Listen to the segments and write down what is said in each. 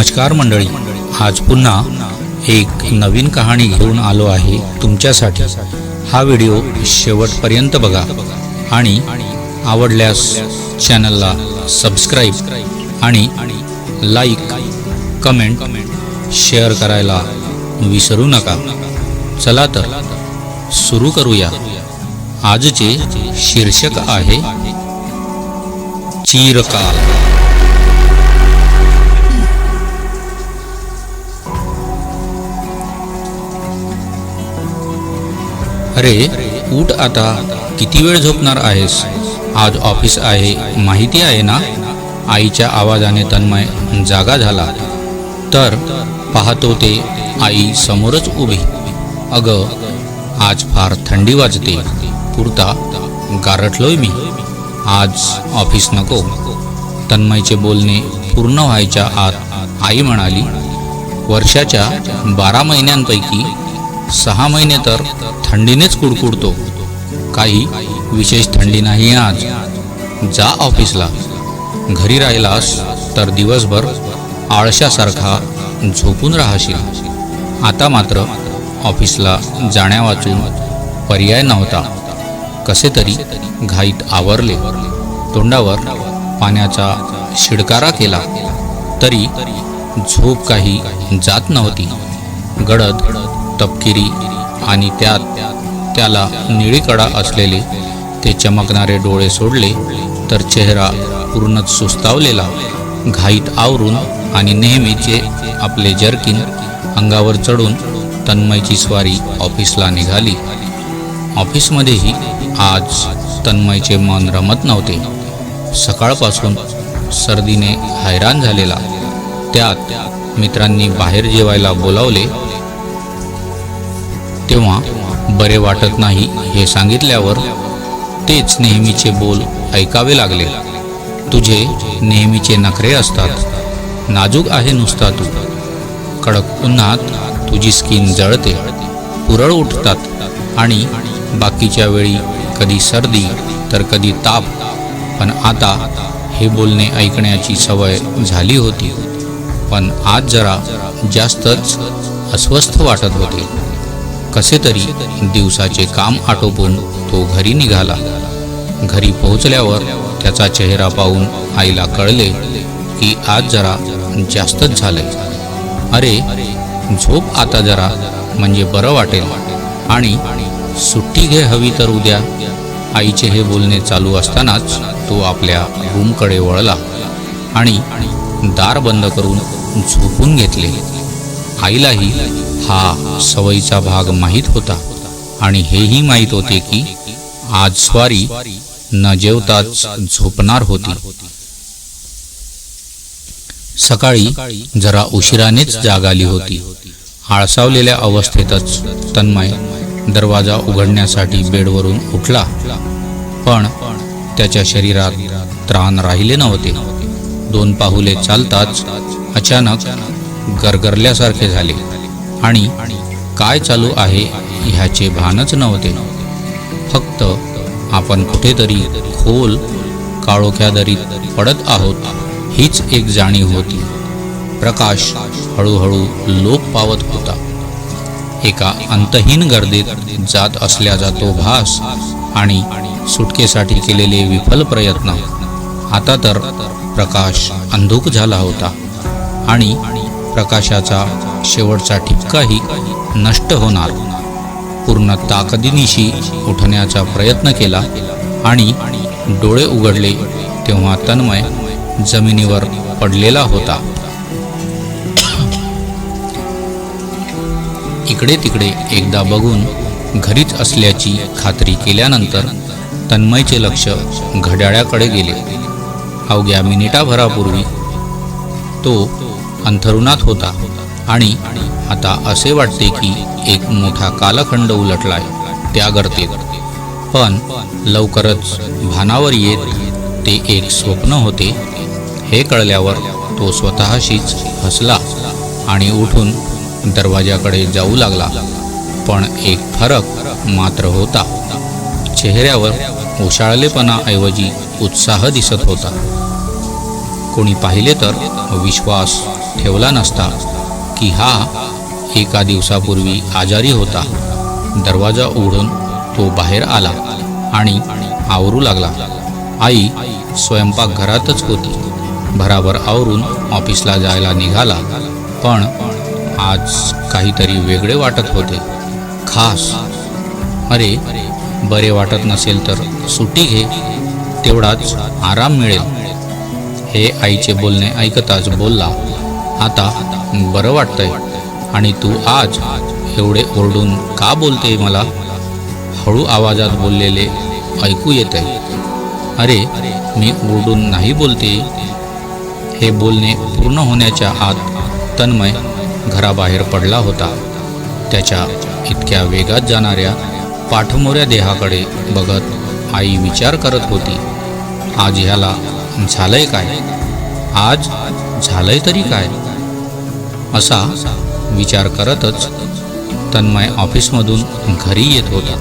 नमस्कार मंडळी. आज पुन्हा एक नवीन कहाणी घेऊन आलो आहे तुमच्यासाठी. हा व्हिडिओ शेवटपर्यंत बघा आणि आवडल्यास चॅनलला सबस्क्राईब आणि लाईक कमेंट शेअर करायला विसरू नका. चला तर सुरू करूया. आजचे शीर्षक आहे चिरकाल अरे उठ आता. किती वेळ झोपणार आहेस? आज ऑफिस आहे माहिती आहे ना? आईच्या आवाजाने तन्मय जागा झाला. तर पाहतो ते आई समोरच उभी. अग आज फार थंडी वाजते. पुरता गारठलोय मी. आज ऑफिस नको. तन्मयचे बोलणे पूर्ण व्हायच्या आत आई म्हणाली वर्षाच्या बारा महिन्यांपैकी सहा महिने तर थंडीनेच कुडकुडतो. काही विशेष थंडी नाही आज. जा ऑफिसला. घरी राहिलास तर दिवसभर आळशासारखा झोपून राहशील. आता मात्र ऑफिसला जाण्यावाचून पर्याय नव्हता. कसे तरी घाईत आवरले. तोंडावर पाण्याचा शिडकारा केला. तरी झोप काही जात नव्हती. गडद तपकिरी आणि त्यात त्याला निळीकडा असलेले ते चमकणारे डोळे सोडले तर चेहरा पूर्णच सुस्तावलेला घाईत आवरून आणि नेहमीचे आपले जर्किन अंगावर चढून तन्मयची स्वारी ऑफिसला निघाली. ऑफिसमध्येही आज तन्मयचे मन रमत नव्हते. सकाळपासून सर्दीने हैराण झालेला. त्यात मित्रांनी बाहेर जेवायला बोलावले तेव्हा बरे वाटत नाही हे सांगितल्यावर तेच नेहमीचे बोल ऐकावे लागले. तुझे नेहमीचे नखरे असतात. नाजूक आहे नुसता तू. कडक उन्हात तुझी स्किन जळते. पुरळ उठतात. आणि बाकीच्या वेळी कधी सर्दी तर कधी ताप. पण आता हे बोलणे ऐकण्याची सवय झाली होती. पण आज जरा जास्तच अस्वस्थ वाटत होते. कसे तरी दिवसाचे काम आटोपून तो घरी निघाला. घरी पोहोचल्यावर त्याचा चेहरा पाहून आईला कळले की आज जरा जास्तच झाले अरे झोप आता जरा म्हणजे बरं वाटेल. आणि सुट्टी घे हवी तर उद्या. आईचे हे बोलणे चालू असतानाच तो आपल्या रूमकडे वळला आणि दार बंद करून झोपून घेतले. आईलाही हा सवयीचा भाग माहीत होता. आणि हेही माहीत होते की आज स्वारी न जेवताच झोपणार होती. सकाळी जरा उशिरानेच जाग आली होती. आळसावलेल्या अवस्थेतच तन्मय दरवाजा उघडण्यासाठी बेडवरून उठला. पण त्याच्या शरीरात त्राण राहिले नव्हते. दोन पाहुले चालताच अचानक गरगरल्यासारखे झाले. आणि काय चालू आहे ह्याचे भानच नव्हते. फक्त आपण कुठेतरी खोल काळोख्या दरीत पडत आहोत हीच एक जाणीव होती. प्रकाश हळूहळू लोप पावत होता. एका अंतहीन गर्दीत जात असल्याचा तो भास आणि सुटकेसाठी केलेले विफल प्रयत्न. आता तर प्रकाश अंधुक झाला होता. आणि प्रकाशाचा शेवटचा ठिपकाही नष्ट होणार. पूर्ण ताकदीनिशी उठण्याचा प्रयत्न केला आणि डोळे उघडले तेव्हा तन्मय जमिनीवर पडलेला होता. इकडे तिकडे एकदा बघून घरीच असल्याची खात्री केल्यानंतर तन्मयचे लक्ष घड्याळाकडे गेले. अवघ्या मिनिटाभरापूर्वी तो अंथरुणात होता. आणि आता असे वाटते की एक मोठा कालखंड उलटलाय त्या गर्तेत. पण लवकरच भानावर येत ते एक स्वप्न होते. हे कळल्यावर तो स्वतःशीच हसला आणि उठून दरवाजाकडे जाऊ लागला. पण एक फरक मात्र होता. चेहऱ्यावर ओशाळलेपणाऐवजी उत्साह दिसत होता. कोणी पाहिले तर विश्वास ठेवला नसता की हा एका दिवसापूर्वी आजारी होता. दरवाजा उघडून तो बाहेर आला आणि आवरू लागला. आई स्वयंपाकघरातच होती. भराभर आवरून ऑफिसला जायला निघाला पण आज काहीतरी वेगळे वाटत होते. खास. अरे बरे वाटत नसेल तर सुट्टी घे. तेवढाच आराम मिळेल. हे आईचे बोलणे ऐकताच बोलला आता बरं वाटतंय. आणि तू आज एवढे ओरडून का बोलते मला? हळू आवाजात बोललेले ऐकू येत आहे अरे मी ओरडून नाही बोलते. हे बोलणे पूर्ण होण्याच्या आत तन्मय घराबाहेर पडला होता. त्याच्या इतक्या वेगात जाणाऱ्या पाठमोऱ्या देहाकडे बघत आई विचार करत होती. आज ह्याला झालंय काय? आज झालंय तरी काय? असा विचार करतच तन्मय ऑफिसमधून घरी येत होता.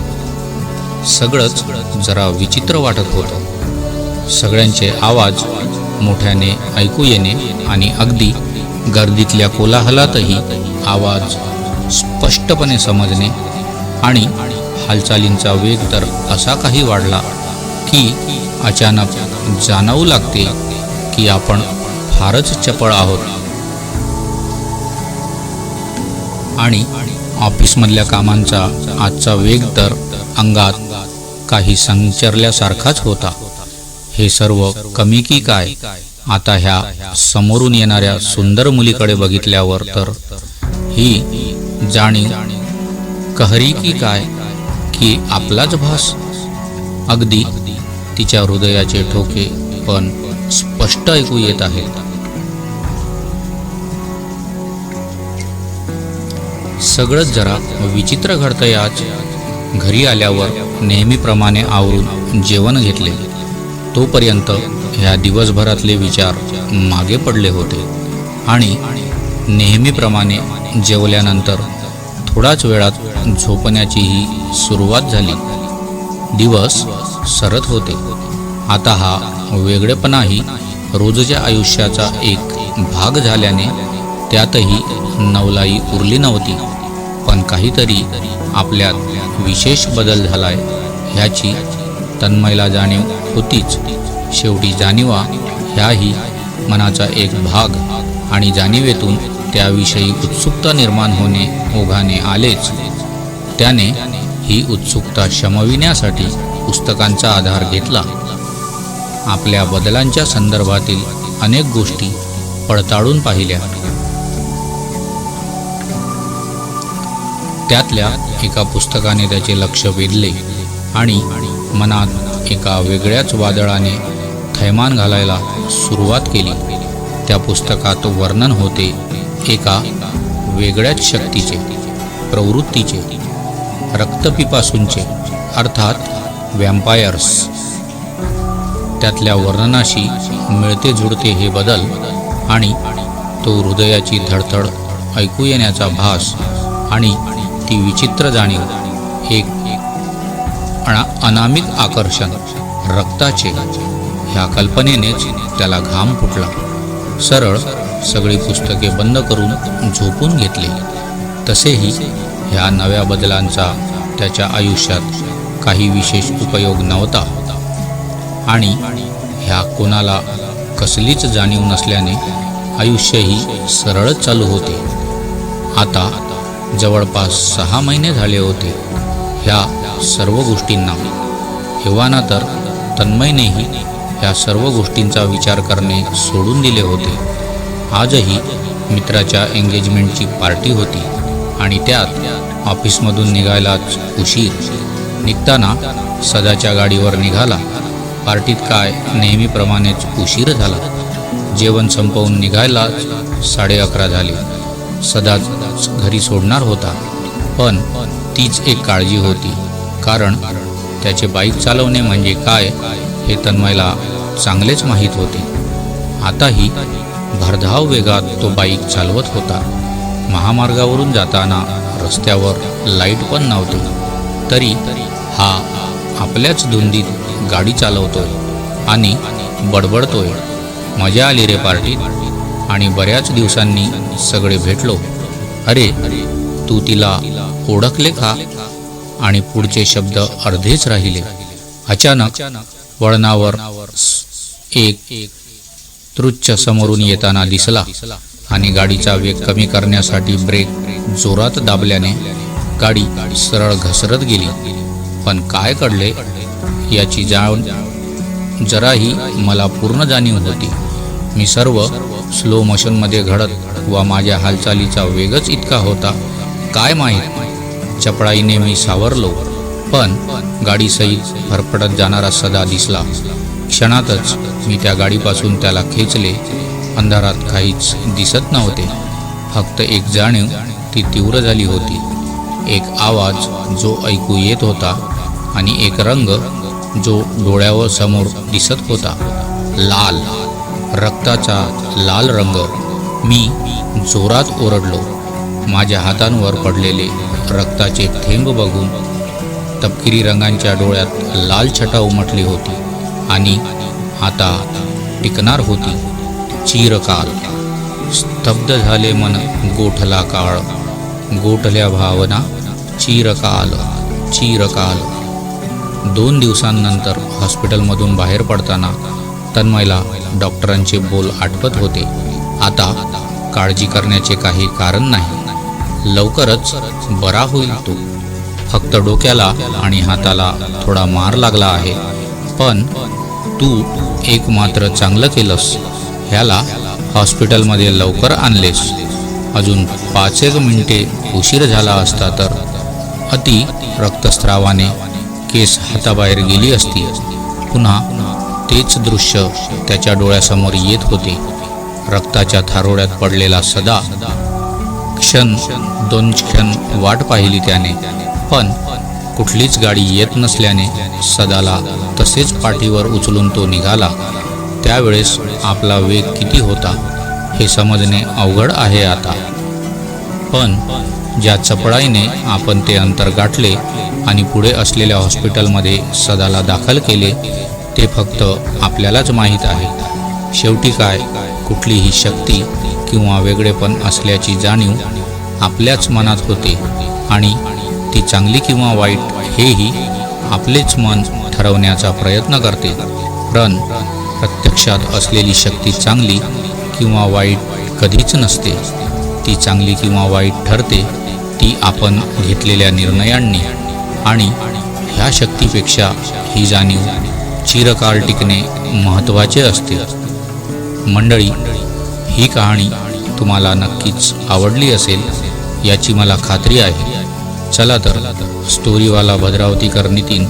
सगळंच जरा विचित्र वाटत होतं. सगळ्यांचे आवाज मोठ्याने ऐकू येणे आणि अगदी गर्दीतल्या कोलाहलातही आवाज स्पष्टपणे समजणे आणि हालचालींचा वेग तर असा काही वाढला की अचानक जाणवू लागते की आपण फारच चपळ आहोत. आणि ऑफिसमधल्या कामांचा आजचा वेग तर अंगात काही संचरल्यासारखाच होता. हे सर्व कमी की काय? आता ह्या समोरून येणाऱ्या सुंदर मुलीकडे बघितल्यावर तर ही जाणीव कहरी की काय? की आपलाच भास? अगदी तिच्या हृदयाचे ठोके पण स्पष्ट ऐकू येत आहेत. सगळंच जरा विचित्र घडतंय आज. घरी आल्यावर नेहमीप्रमाणे आवरून जेवण घेतले. तोपर्यंत ह्या दिवसभरातले विचार मागे पडले होते. आणि नेहमीप्रमाणे जेवल्यानंतर थोडाच वेळात झोपण्याचीही सुरुवात झाली. दिवस सरत होते. आता हा वेगळेपणाही रोजच्या आयुष्याचा एक भाग झाल्याने त्यातही नवलाई उरली नव्हती. पण काहीतरी आपल्यात विशेष बदल झालाय ह्याची तन्मयला जाणीव होतीच. शेवटी जाणीवा ह्याही मनाचा एक भाग आणि जाणीवेतून त्याविषयी उत्सुकता निर्माण होणे ओघाने आलेच. त्याने ही उत्सुकता शमविण्यासाठी पुस्तकांचा आधार घेतला. आपल्या बदलांच्या संदर्भातील अनेक गोष्टी पडताळून पाहिल्या. त्यातल्या एका पुस्तकाने त्याचे लक्ष वेधले आणि मनात एका वेगळ्याच वादळाने थैमान घालायला सुरुवात केली. त्या पुस्तकात वर्णन होते एका वेगळ्याच शक्तीचे प्रवृत्तीचे रक्तपिपासूनचे अर्थात व्हॅम्पायर्स त्यातल्या वर्णनाशी मिळते जुळते हे बदल आणि तो हृदयाची धडधड ऐकू येण्याचा भास आणि ती विचित्र जाणीव एक अनामिक आकर्षण रक्ताचे ह्या कल्पनेनेच त्याला घाम फुटला. सरळ सगळी पुस्तके बंद करून झोपून घेतले. तसेही ह्या नव्या बदलांचा त्याच्या आयुष्यात काही विशेष उपयोग नव्हता. आणि ह्या कोणाला कसलीच जाणीव नसल्याने आयुष्यही सरळच चालू होते. आता जवळपास सहा महिने झाले होते ह्या सर्व गोष्टींना. हेवाना तर तन्मयनेही ह्या सर्व गोष्टींचा विचार करणे सोडून दिले होते. आजही मित्राच्या एंगेजमेंटची पार्टी होती आणि त्यात ऑफिसमधून निघायलाच उशीर. निघताना सदाच्या गाडीवर निघाला. पार्टीत काय नेहमीप्रमाणेच उशीर झाला. जेवण संपवून निघायलाच साडे अकरा झाले. सदाच घरी सोडणार होता. पण तीच एक काळजी होती. कारण त्याचे बाईक चालवणे म्हणजे काय हे तन्मयला चांगलेच माहीत होते. आताही भरधाव वेगात तो बाईक चालवत होता. महामार्गावरून जाताना रस्त्यावर लाइट पण नव्हती. तरी हा आपल्याच धुंदीत गाडी चालवतोय आणि बडबडतोय. मजा आली रे पार्टीत. आणि बऱ्याच दिवसांनी सगळे भेटलो. अरे तू तिला ओळखले का? आणि पुढचे शब्द अर्धेच राहिले. अचानक वळणावर एक तृच्छ समोरून येताना दिसला आणि गाडीचा वेग कमी करण्यासाठी ब्रेक जोरात दाबल्याने गाडी सरळ घसरत गेली. पण काय कळले? याची जाण जराही मला पूर्ण जाणीव होती. मी सर्व स्लो मोशनमध्ये घडत वा माझ्या हालचालीचा वेगच इतका होता. काय माहीत? चपळाईने मी सावरलो पण गाडीसहित फरफडत जाणारा सदा दिसला. क्षणातच मी त्या गाडीपासून त्याला खेचले. अंधारात काहीच दिसत नव्हते. फक्त एक जाणीव ती तीव्र झाली होती. एक आवाज जो ऐकू येत होता आणि एक रंग जो डोळ्यावर समोर दिसत होता. लाल. रक्ताचा लाल रंग. मी जोरात ओरडलो. माझ्या हातांवर पडलेले रक्ताचे थेंब बघून तपकिरी रंगांच्या डोळ्यात लाल छटा उमटली होती आणि आता टिकणार होती. चिरकाल. स्तब्ध झाले मन गोठला काळ. गोठल्या भावना. चिरकाल चिरकाल. दोन दिवसांनंतर हॉस्पिटलमधून बाहेर पडताना तन्मयला डॉक्टरांचे बोल आठवत होते. आता काळजी करण्याचे काही कारण नाही. लवकरच बरा होईल तो. फक्त डोक्याला आणि हाताला थोडा मार लागला आहे. पण तू एक मात्र चांगलं केलंस. ह्याला हॉस्पिटलमध्ये लवकर आणलेस. अजून पाच एक मिनिटे उशीर झाला असता तर अति रक्तस्रावाने केस हाताबाहेर गेली असती. पुन्हा तेच दृश्य त्याच्या डोळ्यासमोर येत होते. रक्ताच्या थारोड्यात पडलेला सदा क्षण दोन क्षण वाट पाहिली त्याने. पण कुठलीच गाडी येत नसल्याने सदाला तसेच पाठीवर उचलून तो निघाला. त्यावेळेस आपला वेग किती होता हे समजणे अवघड आहे आता. पण ज्या चपळाईने आपण ते अंतर गाठले आणि पुढे असलेल्या हॉस्पिटलमध्ये सदाला दाखल केले ते फक्त आपल्यालाच माहीत आहे. शेवटी काय कुठलीही शक्ती किंवा वेगळेपण असल्याची जाणीव आपल्याच मनात होते आणि ती चांगली किंवा वाईट हेही आपलेच मन ठरवण्याचा प्रयत्न करते. पण प्रत्यक्षात असलेली शक्ती चांगली किंवा वाईट कधीच नसते. ती चांगली किंवा वाईट ठरते ती आपण घेतलेल्या निर्णयांनी आणि ह्या शक्तीपेक्षा ही जाणीव चिरकाल टिकणे महत्त्वाचे असते. मंडळी ही कहाणी तुम्हाला नक्कीच आवडली असेल याची मला खात्री आहे. चला तर स्टोरीवाला भद्रावतीकर नितीन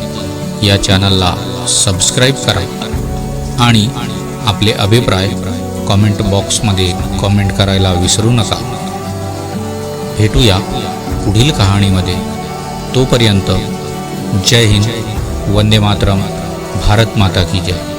या चॅनलला सबस्क्राईब करा आणि आपले अभिप्राय कॉमेंट बॉक्समध्ये कॉमेंट करायला विसरू नका. भेटूया पुढील कहाणीमध्ये. तोपर्यंत जय हिंद वंदे मातरम. भारत माता की जय।